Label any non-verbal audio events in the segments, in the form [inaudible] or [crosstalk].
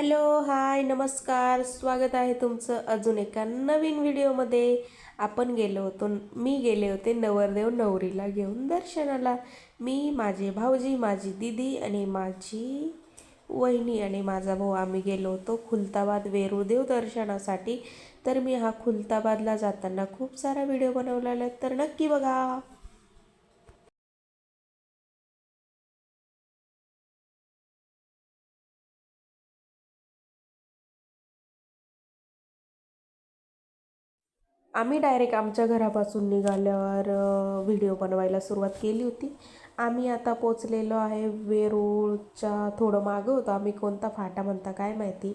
Hello hi नमस्कार. स्वागत आहे तुमचं अजून एका नवीन व्हिडिओमध्ये. आपण गेलो होतो मी गेले होते नवरदेव नवरीला घेऊन दर्शनाला. मी माझे भाऊजी माझी दिदी आणि माझी वहिनी आणि माझा भाऊ आम्ही गेलो होतो खुलताबाद वेरूदेव दर्शनासाठी. तर मी हा खुलताबादला जाताना खूप सारा व्हिडिओ बनवलेला आहे. तर नक्की बघा. आम्ही डायरेक्ट आमच्या घरापासून निघाल्यावर व्हिडिओ बनवायला सुरुवात केली होती. आम्ही आता पोचलेलो आहे वेरूळच्या थोडं मागं होतं. आम्ही कोणता फाटा म्हणता काय माहिती?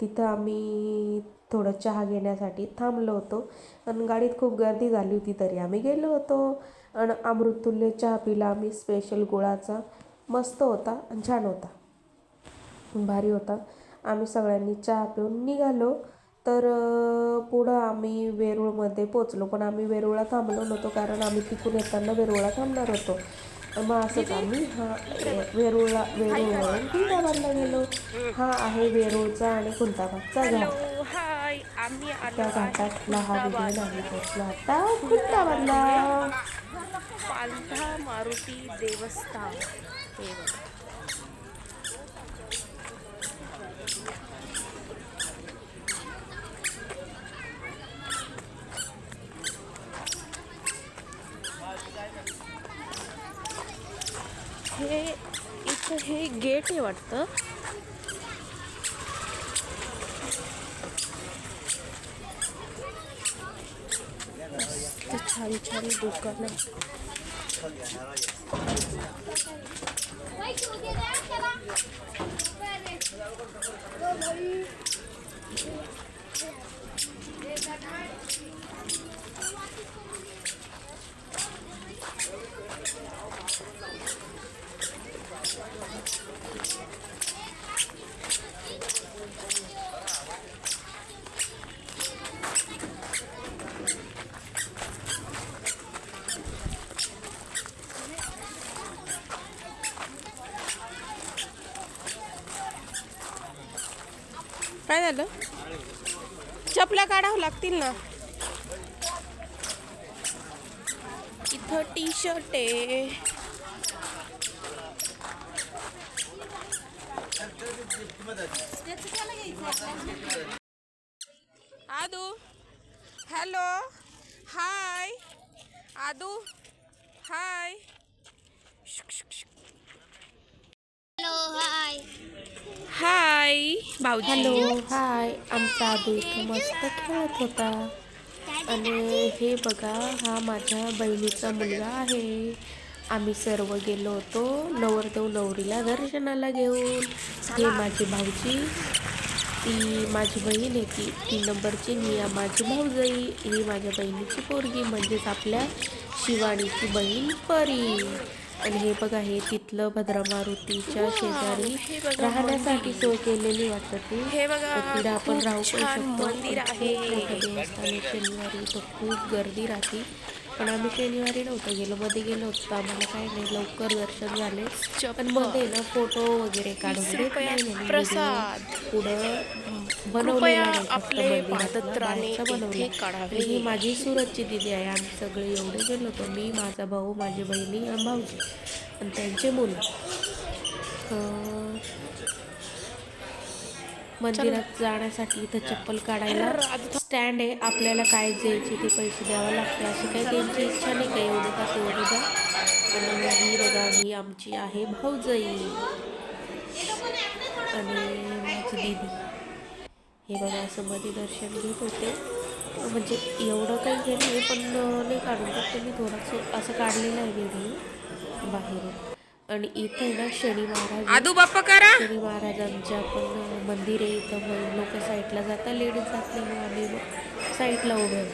तिथं आम्ही थोडं चहा घेण्यासाठी थांबलो होतो. आणि गाडीत खूप गर्दी झाली होती तरी आम्ही गेलो होतो. आणि अमृततुल्य चहा पिला आम्ही स्पेशल गुळाचा. मस्त होता आणि छान होता. भारी होता. आम्ही सगळ्यांनी चहा पिऊन निघालो. तर पुढं आम्ही वेरूळमध्ये पोचलो. पण आम्ही वेरूळला थांबलो नव्हतो कारण आम्ही तिकडून येताना वेरूळला थांबणार होतो. मग असंच आम्ही हा वेरूळला वेरूळवरून खुलताबादला गेलो. हा आहे वेरूळचा आणि खुलताबादचा घाट. आम्ही त्या घाटातला हा व्हिडिओ नाही पोचलो आता खुलताबादला पालथा मारुती देवस्थान. हे गेट आहे वाटतं। ते छान छान दुकान. काय झालं? चपला काढावं लागतील ना. इथं टी शर्ट आहे. Adu. Hello. Hi. Adu. Hi. Hi. भाऊजी. हॅलो. हाय. आमचा इथं मस्त खेळत होता. आणि हे बघा हा माझ्या बहिणीचा मुलगा आहे. आम्ही सर्व गेलो होतो नवरदेव नवरीला दर्शनाला घेऊन. हे माझी भाऊजी. ती माझी बहीण आहे ती. तीन नंबरची मी माझी भाऊजाई. ही माझ्या बहिणीची पोरगी म्हणजेच आपल्या शिवाणीची बहीण परी. आणि हे बघा हे तिथलं भद्रा मारुतीच्या शेजारी राहण्यासाठी सोय केलेली वाटतं ती. हे तिथं आपण राहू पण शकतो. मंदिर आहे शनिवारी तर खूप गर्दी राहते. पण आम्ही शनिवारी नव्हतं गेलो. मध्ये गेलो होतो आम्हाला काही नाही लवकर दर्शन झाले. पण मध्ये ना फोटो वगैरे काढून. प्रसाद. पुढं बनवला. माझी सुरतची दिदी आहे. आम्ही सगळे एवढे गेलो होतो. मी माझा भाऊ माझी बहिणी भाऊजी आणि त्यांचे मुलं. मंदिरात जाण्यासाठी इथं चप्पल काढायला स्टँड आहे. आपल्याला काय द्यायचे ते पैसे द्यावे लागते अशी काही त्यांची इच्छा नाही का एवढं का तेवढं द्या. आणि ही बघा ही आमची आहे भाऊजाई. आणि माझी दीदी. हे बघा असं मध्ये दर्शन घेत होते. म्हणजे एवढं काही हे नाही पण नाही काढून फक्त मी थोडंसं. असं काढलेलं आहे व्हिडिओ बाहेरून. आणि इथे ना शनी महाराज. आदू बाप्पा करा. शनी महाराजांच्या पण मंदिर आहे इथं मग लोक साईडला जातात लेडीज जात नाही मग आम्ही साईडला उभे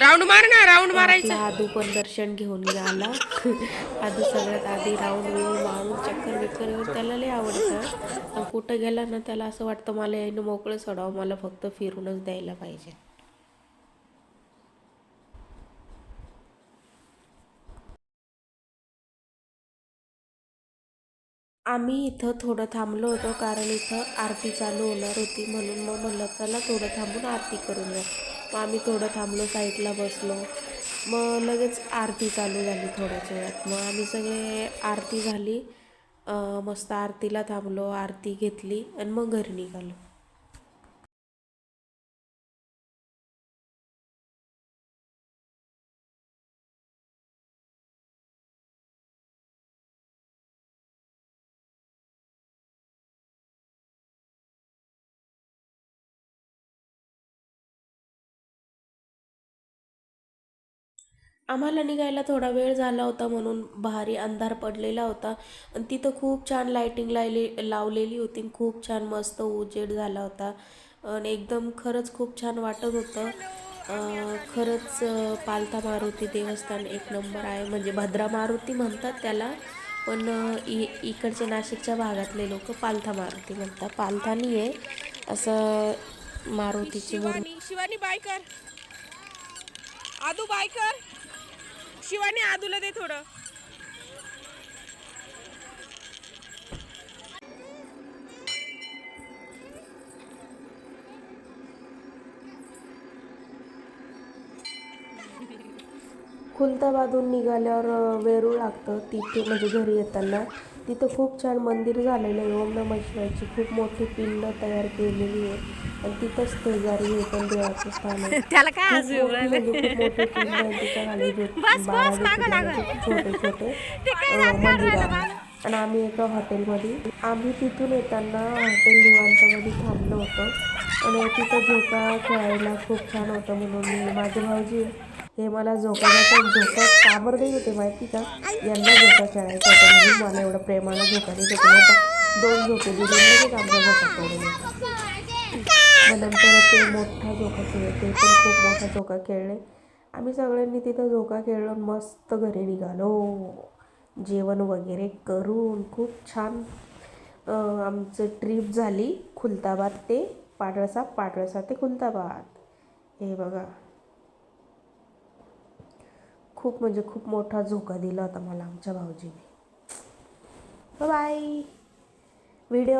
राऊंड मार ना राऊंड मारायचं. आदू पण दर्शन घेऊन आला [laughs] आदू सगळ्यात आधी राऊंड बिऊन मारून चक्कर बिक्कर येऊन त्याला लय आवडतं. कुठं गेला ना त्याला असं वाटतं मला यानं मोकळं सोडावं मला फक्त फिरूनच द्यायला पाहिजे. आम्ही इथं थोडं थांबलो होतो कारण इथं आरती चालू होणार होती म्हणून मग म्हणलं चला थोडं थांबून आरती करून जा मग आम्ही थोडं थांबलो साईडला बसलो. मग लगेच आरती चालू झाली थोड्याच वेळात. मग आम्ही सगळे आरती झाली. मस्त आरतीला थांबलो आरती घेतली आणि मग घरी निघालो. आम्हाला निघायला थोडा वेळ झाला होता म्हणून भारी अंधार पडलेला होता. आणि तिथं खूप छान लाईटिंग लायली लावलेली होती खूप छान मस्त उजेड झाला होता. आणि एकदम खरंच खूप छान वाटत होतं. खरंच पालथा मारुती देवस्थान एक नंबर आहे. म्हणजे भद्रा मारुती म्हणतात त्याला. पण इ इकडच्या नाशिकच्या भागातले लोक पालथा मारुती म्हणतात. पालथा नाही आहे असं मारुतीची मूर्ती शिवानी शिवानी बाय कर. आदू बाय कर. शिवानी आदूला दे थोडं. खुलताबादहून निघाल्यावर वेरूळ लागतं. तिथे म्हणजे घरी येताना. तिथं खूप छान मंदिर झालेलं आहे. ओम नमः शिवायची खूप मोठी पिंड तयार केलेली आहे. आणि तिथंच शेजारी हे पण देवाचं स्थान आहे. [laughs] त्याला काय खूप मोठी म्हणजे मोठी आहे छोटे छोटे [laughs] मंदिर आहे. आणि आम्ही एका हॉटेलमध्ये आम्ही तिथून येताना हॉटेल निवांतमध्ये थांबलो होतो. आणि तिथं झोका खेळायला खूप छान होतं म्हणून मी माझे भाऊजी हे मला झोकाचा झोका का बरं देत होते माहिती का? यांना झोका खेळायचा होता म्हणून मला एवढं प्रेमानं झोका देत होते. दोन झोके दिले. लगेच आमचा झोका नंतर ते मोठा झोका खेळले ते पण खूप मोठा झोका खेळले आम्ही सगळ्यांनी तिथं झोका खेळलो मस्त घरी निघालो. जेवण वगैरे करून खूप छान आमचं ट्रिप झाली. खुलताबाद ते पाडळसा पाडळसा ते खुलताबाद. हे बघा. खूप म्हणजे खूप मोठा झोका दिला होता मला आमच्या भाऊजीने. Bye video